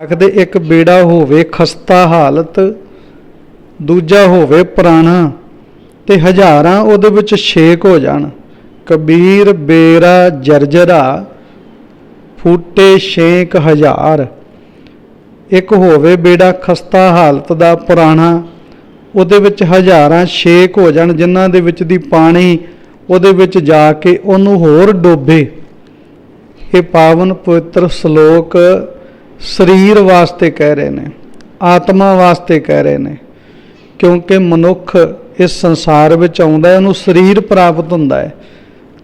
ਆਖਦੇ ਇੱਕ ਬੇੜਾ ਹੋਵੇ ਖਸਤਾ ਹਾਲਤ, ਦੂਜਾ ਹੋਵੇ ਪੁਰਾਣਾ, ਤੇ ਹਜ਼ਾਰਾਂ ਉਹਦੇ ਵਿੱਚ ਛੇਕ ਹੋ ਜਾਣ। ਕਬੀਰ, ਬੇਰਾ, ਜਰਜਰਾ, ਫੂਟੇ ਛੇਕ ਹਜ਼ਾਰ। ਇੱਕ ਹੋਵੇ ਬੇੜਾ ਖਸਤਾ ਹਾਲਤ ਦਾ ਪੁਰਾਣਾ, ਉਹਦੇ ਵਿੱਚ ਹਜ਼ਾਰਾਂ ਛੇਕ ਹੋ ਜਾਣ, ਜਿਨ੍ਹਾਂ ਦੇ ਵਿੱਚ ਦੀ ਪਾਣੀ ਉਹਦੇ ਵਿੱਚ ਜਾ ਕੇ ਉਹਨੂੰ ਹੋਰ ਡੋਬੇ। ਇਹ ਪਾਵਨ ਪਵਿੱਤਰ ਸ਼ਲੋਕ ਸਰੀਰ ਵਾਸਤੇ ਕਹਿ ਰਹੇ ਨੇ, ਆਤਮਾ ਵਾਸਤੇ ਕਹਿ ਰਹੇ ਨੇ, ਕਿਉਂਕਿ ਮਨੁੱਖ ਇਸ ਸੰਸਾਰ ਵਿੱਚ ਆਉਂਦਾ ਹੈ, ਉਹਨੂੰ ਸਰੀਰ ਪ੍ਰਾਪਤ ਹੁੰਦਾ ਹੈ।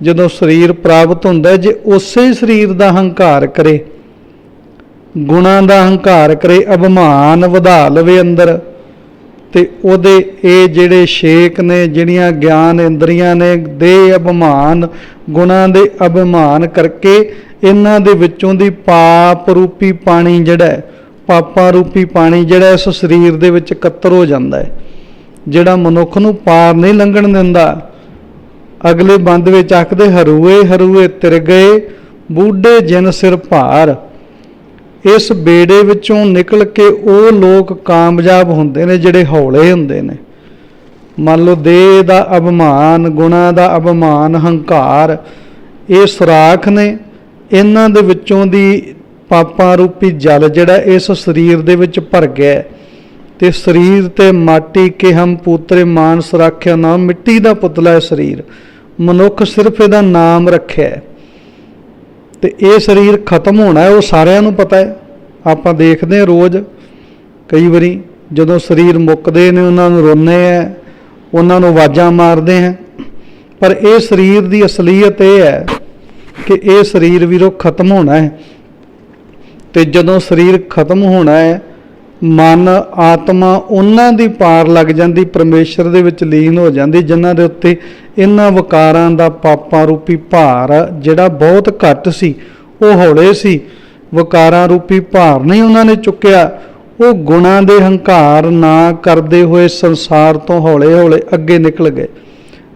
ਜਦੋਂ ਸਰੀਰ ਪ੍ਰਾਪਤ ਹੁੰਦਾ ਹੈ, ਜੇ ਉਸੇ ਸਰੀਰ ਦਾ ਹੰਕਾਰ ਕਰੇ, ਗੁਣਾਂ ਦਾ ਹੰਕਾਰ ਕਰੇ, ਅਭਿਮਾਨ ਵਧਾ ਲਵੇ ਅੰਦਰ ਤੇ ਉਹਦੇ ਇਹ ਜਿਹੜੇ ਸ਼ੇਕ ਨੇ, ਜਿਹੜੀਆਂ ਗਿਆਨ ਇੰਦਰੀਆਂ ਨੇ, ਦੇ ਅਭਿਮਾਨ, ਗੁਣਾਂ ਦੇ ਅਭਿਮਾਨ ਕਰਕੇ ਇਹਨਾਂ ਦੇ ਵਿੱਚੋਂ ਦੀ ਪਾਪ ਰੂਪੀ ਪਾਣੀ ਜਿਹੜਾ ਹੈ, ਪਾਪਾਂ ਰੂਪੀ ਪਾਣੀ ਜਿਹੜਾ ਇਸ ਸਰੀਰ ਦੇ ਵਿੱਚ ਇਕੱਤਰ ਹੋ ਜਾਂਦਾ ਹੈ, ਜਿਹੜਾ ਮਨੁੱਖ ਨੂੰ ਪਾਰ ਨਹੀਂ ਲੰਘਣ ਦਿੰਦਾ। ਅਗਲੇ ਬੰਦ ਵਿੱਚ ਆਖਦੇ, ਹਰੂਏ ਹਰੂਏ, ਤਿਰ ਗਏ, ਬੂਢੇ ਜਿਨ ਸਿਰ ਭਾਰ। ਇਸ ਬੇੜੇ ਵਿੱਚੋਂ ਨਿਕਲ ਕੇ ਉਹ ਲੋਕ ਕਾਮਯਾਬ ਹੁੰਦੇ ਨੇ ਜਿਹੜੇ ਹੌਲੇ ਹੁੰਦੇ ਨੇ। ਮੰਨ ਲਓ ਦੇਹ ਦਾ ਅਭਿਮਾਨ, ਗੁਣਾ ਦਾ ਅਭਿਮਾਨ, ਹੰਕਾਰ, ਇਹ ਸੁਰਾਖ ਨੇ। ਇਹਨਾਂ ਦੇ ਵਿੱਚੋਂ ਦੀ ਪਾਪਾਂ ਰੂਪੀ ਜਲ ਜਿਹੜਾ ਇਸ ਸਰੀਰ ਦੇ ਵਿੱਚ ਭਰ ਗਿਆ ਹੈ। ਤੇ ਸਰੀਰ ਤੇ ਮਾਟੀ ਕੇ ਹਮ ਪੂਤਰੇ ਮਾਨ ਸੁਰਾਖਿਆ ਨਾਮ ਮਿੱਟੀ ਦਾ ਪੁਤਲਾ ਹੈ ਸਰੀਰ। ਮਨੁੱਖ ਸਿਰਫ ਇਹਦਾ ਨਾਮ ਰੱਖਿਆ ਤੇ ਇਹ ਸਰੀਰ ਖਤਮ ਹੋਣਾ ਉਹ ਸਾਰਿਆਂ ਨੂੰ ਪਤਾ ਹੈ। ਆਪਾਂ ਦੇਖਦੇ ਹਾਂ ਰੋਜ਼, ਕਈ ਵਾਰੀ ਜਦੋਂ ਸਰੀਰ ਮੁੱਕਦੇ ਨੇ, ਉਹਨਾਂ ਨੂੰ ਰੋਨੇ ਆ ਉਹਨਾਂ ਨੂੰ ਆਵਾਜ਼ਾਂ ਮਾਰਦੇ ਆ ਪਰ ਇਹ ਸਰੀਰ ਦੀ ਅਸਲੀਅਤ ਇਹ ਹੈ ਕਿ ਇਹ ਸਰੀਰ ਵੀਰੋ ਖਤਮ ਹੋਣਾ ਹੈ। ਤੇ ਜਦੋਂ ਸਰੀਰ ਖਤਮ ਹੋਣਾ ਹੈ ਮਨ, ਆਤਮਾ, ਉਹਨਾਂ ਦੀ ਪਾਰ ਲੱਗ ਜਾਂਦੀ, ਪਰਮੇਸ਼ਰ ਦੇ ਵਿੱਚ ਲੀਨ ਹੋ ਜਾਂਦੀ, ਜਿਨ੍ਹਾਂ ਦੇ ਉੱਤੇ ਇਹਨਾਂ ਵਿਕਾਰਾਂ ਦਾ ਪਾਪਾਂ ਰੂਪੀ ਭਾਰ ਜਿਹੜਾ ਬਹੁਤ ਘੱਟ ਸੀ, ਉਹ ਹੌਲੇ ਸੀ। ਵਿਕਾਰਾਂ ਰੂਪੀ ਭਾਰ ਨਹੀਂ ਉਹਨਾਂ ਨੇ ਚੁੱਕਿਆ। ਉਹ ਗੁਣਾਂ ਦੇ ਹੰਕਾਰ ਨਾ ਕਰਦੇ ਹੋਏ ਸੰਸਾਰ ਤੋਂ ਹੌਲੇ ਹੌਲੇ ਅੱਗੇ ਨਿਕਲ ਗਏ।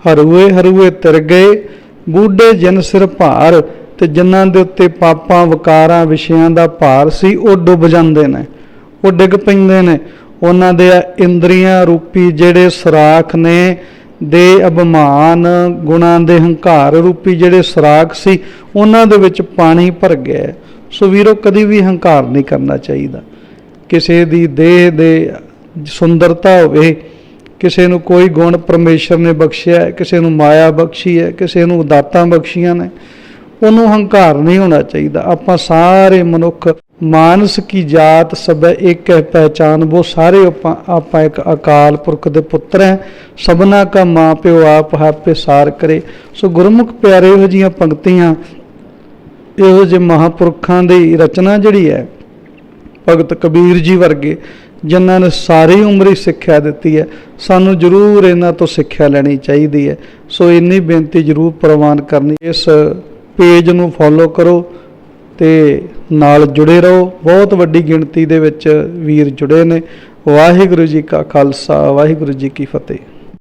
ਹਰੂਏ ਹਰੂਏ ਤਿਰ ਗਏ। ਬੂਢੇ ਜਨ ਸਿਰ ਭਾਰ ਤੇ ਜਿਨ੍ਹਾਂ ਦੇ ਉੱਤੇ ਪਾਪਾਂ, ਵਿਕਾਰਾਂ, ਵਿਸ਼ਿਆਂ ਦਾ ਭਾਰ ਸੀ, ਉਹ ਡੁੱਬ ਜਾਂਦੇ ਨੇ। ਉਹ ਡਿੱਗ ਪੈਂਦੇ ਨੇ। ਉਹਨਾਂ ਦੇ ਇੰਦਰੀਆਂ ਰੂਪੀ ਜਿਹੜੇ ਸਰਾਖ ਨੇ, ਦੇ ਅਭਿਮਾਨ ਗੁਣਾਂ ਦੇ ਹੰਕਾਰ ਰੂਪੀ ਜਿਹੜੇ ਸਰਾਖ ਸੀ, ਉਹਨਾਂ ਦੇ ਵਿੱਚ ਪਾਣੀ ਭਰ ਗਿਆ। ਹੈ। ਸੋ ਵੀਰੋ, ਕਦੀ ਵੀ ਹੰਕਾਰ ਨਹੀਂ ਕਰਨਾ ਚਾਹੀਦਾ। ਕਿਸੇ ਦੀ ਦੇਹ ਦੇ ਸੁੰਦਰਤਾ ਹੋਵੇ, ਕਿਸੇ ਨੂੰ ਕੋਈ ਗੁਣ ਪਰਮੇਸ਼ਰ ਨੇ ਬਖਸ਼ਿਆ ਹੈ ਕਿਸੇ ਨੂੰ ਮਾਇਆ ਬਖਸ਼ੀ ਹੈ, ਕਿਸੇ ਨੂੰ ਦਾਤਾਂ ਬਖਸ਼ੀਆਂ ਨੇ, ਉਹਨੂੰ ਹੰਕਾਰ ਨਹੀਂ ਹੋਣਾ ਚਾਹੀਦਾ। ਆਪਾਂ ਸਾਰੇ ਮਨੁੱਖ ਮਾਨਸ ਕੀ ਜਾਤ ਸਭੈ ਇੱਕ ਹੈ ਪਹਿਚਾਨ ਉਹ ਸਾਰੇ ਆਪਾਂ ਆਪਾਂ ਇੱਕ ਅਕਾਲ ਪੁਰਖ ਦੇ ਪੁੱਤਰ ਹੈ। ਸਭਨਾ ਕਾ ਮਾਂ ਪਿਓ ਆਪ ਹਾਪੇ ਸਾਰ ਕਰੇ। ਸੋ ਗੁਰਮੁਖ ਪਿਆਰੇ, ਇਹੋ ਜੀਆਂ ਪੰਕਤੀਆਂ, ਇਹੋ ਜਿਹੇ ਮਹਾਪੁਰਖਾਂ ਦੀ ਰਚਨਾ ਜਿਹੜੀ ਹੈ, ਭਗਤ ਕਬੀਰ ਜੀ ਵਰਗੇ, ਜਿਨ੍ਹਾਂ ਨੇ ਸਾਰੀ ਉਮਰ ਹੀ ਸਿੱਖਿਆ ਦਿੱਤੀ ਹੈ, ਸਾਨੂੰ ਜ਼ਰੂਰ ਇਹਨਾਂ ਤੋਂ ਸਿੱਖਿਆ ਲੈਣੀ ਚਾਹੀਦੀ ਹੈ। ਸੋ ਇੰਨੀ ਬੇਨਤੀ ਜ਼ਰੂਰ ਪ੍ਰਵਾਨ ਕਰਨੀ। ਇਸ ਪੇਜ ਨੂੰ ਫੋਲੋ ਕਰੋ। ਤੇ ਨਾਲ ਜੁੜੇ ਰਹੋ। ਬਹੁਤ ਵੱਡੀ ਗਿਣਤੀ ਦੇ ਵਿੱਚ ਵੀਰ ਜੁੜੇ ਨੇ। ਵਾਹਿਗੁਰੂ ਜੀ ਕਾ ਖਾਲਸਾ, ਵਾਹਿਗੁਰੂ ਜੀ ਕੀ ਫਤਿਹ।